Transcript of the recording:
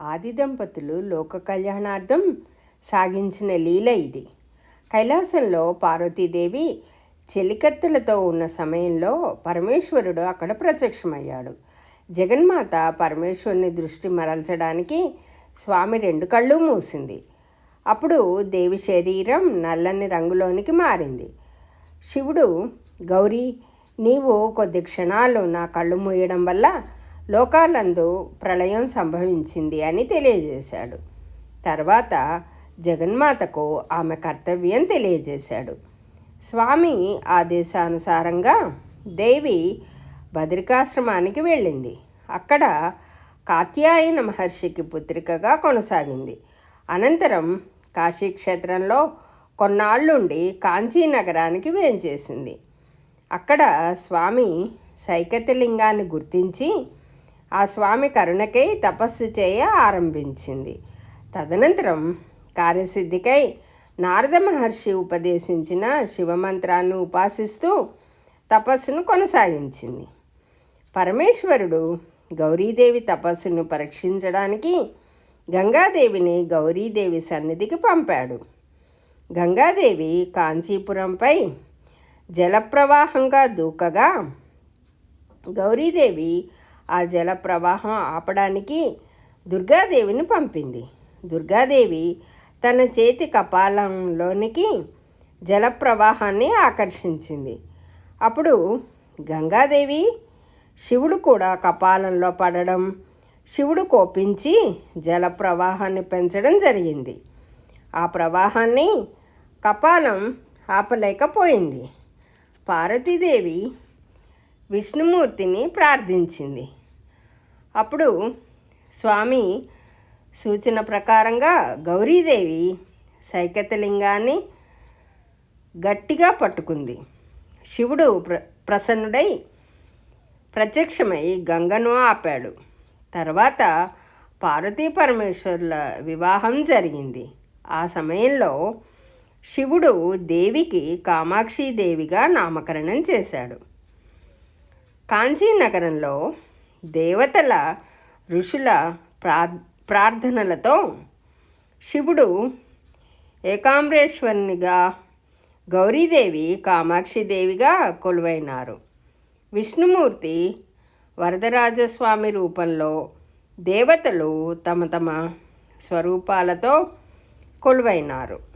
ఆది దంపతులు లోక కళ్యాణార్థం సాగించిన లీల ఇది. కైలాసంలో పార్వతీదేవి చెలికత్తెలతో ఉన్న సమయంలో పరమేశ్వరుడు అక్కడ ప్రత్యక్షమయ్యాడు. జగన్మాత పరమేశ్వరుని దృష్టి మరల్చడానికి స్వామి రెండు కళ్ళు మూసింది. అప్పుడు దేవి శరీరం నల్లని రంగులోనికి మారింది. శివుడు గౌరీ నీవు కొద్ది క్షణాలు నా కళ్ళు మూయడం వల్ల లోకాలందు ప్రళయం సంభవించింది అని తెలియజేశాడు. తర్వాత జగన్మాతకు ఆమె కర్తవ్యం తెలియజేశాడు. స్వామి ఆదేశానుసారంగా దేవి బద్రికాశ్రమానికి వెళ్ళింది. అక్కడ కాత్యాయన మహర్షికి పుత్రికగా కొనసాగింది. అనంతరం కాశీక్షేత్రంలో కొన్నాళ్ళుండి కాంచీ నగరానికి వేంచేసింది. అక్కడ స్వామి సైకతలింగాన్ని గుర్తించి ఆ స్వామి కరుణకై తపస్సు చేయ ఆరంభించింది. తదనంతరం కార్యసిద్ధికై నారద మహర్షి ఉపదేశించిన శివమంత్రాన్ని ఉపాసిస్తూ తపస్సును కొనసాగించింది. పరమేశ్వరుడు గౌరీదేవి తపస్సును పరీక్షించడానికి గంగాదేవిని గౌరీదేవి సన్నిధికి పంపాడు. గంగాదేవి కాంచీపురంపై జలప్రవాహంగా దూకగా గౌరీదేవి ఆ జల ప్రవాహం ఆపడానికి దుర్గాదేవిని పంపింది. దుర్గాదేవి తన చేతి కపాలంలోనికి జల ప్రవాహాన్ని ఆకర్షించింది. అప్పుడు గంగాదేవి శివుడు కూడా కపాలంలో పడడం శివుడు కోపించి జల ప్రవాహాన్ని పెంచడం జరిగింది. ఆ ప్రవాహాన్ని కపాలం ఆపలేకపోయింది. పార్వతీదేవి విష్ణుమూర్తిని ప్రార్థించింది. అప్పుడు స్వామి సూచన ప్రకారంగా గౌరీదేవి సైకతలింగాన్ని గట్టిగా పట్టుకుంది. శివుడు ప్ర ప్రసన్నుడై ప్రత్యక్షమై గంగను ఆపాడు. తర్వాత పార్వతీ పరమేశ్వరుల వివాహం జరిగింది. ఆ సమయంలో శివుడు దేవికి కామాక్షి దేవిగా నామకరణం చేశాడు. కాంచీనగరంలో దేవతల ఋషుల ప్రా ప్రార్థనలతో శివుడు ఏకాంబరేశ్వరునిగా గౌరీదేవి కామాక్షిదేవిగా కొలువైనారు. విష్ణుమూర్తి వరదరాజస్వామి రూపంలో దేవతలు తమ తమ స్వరూపాలతో కొలువైనారు.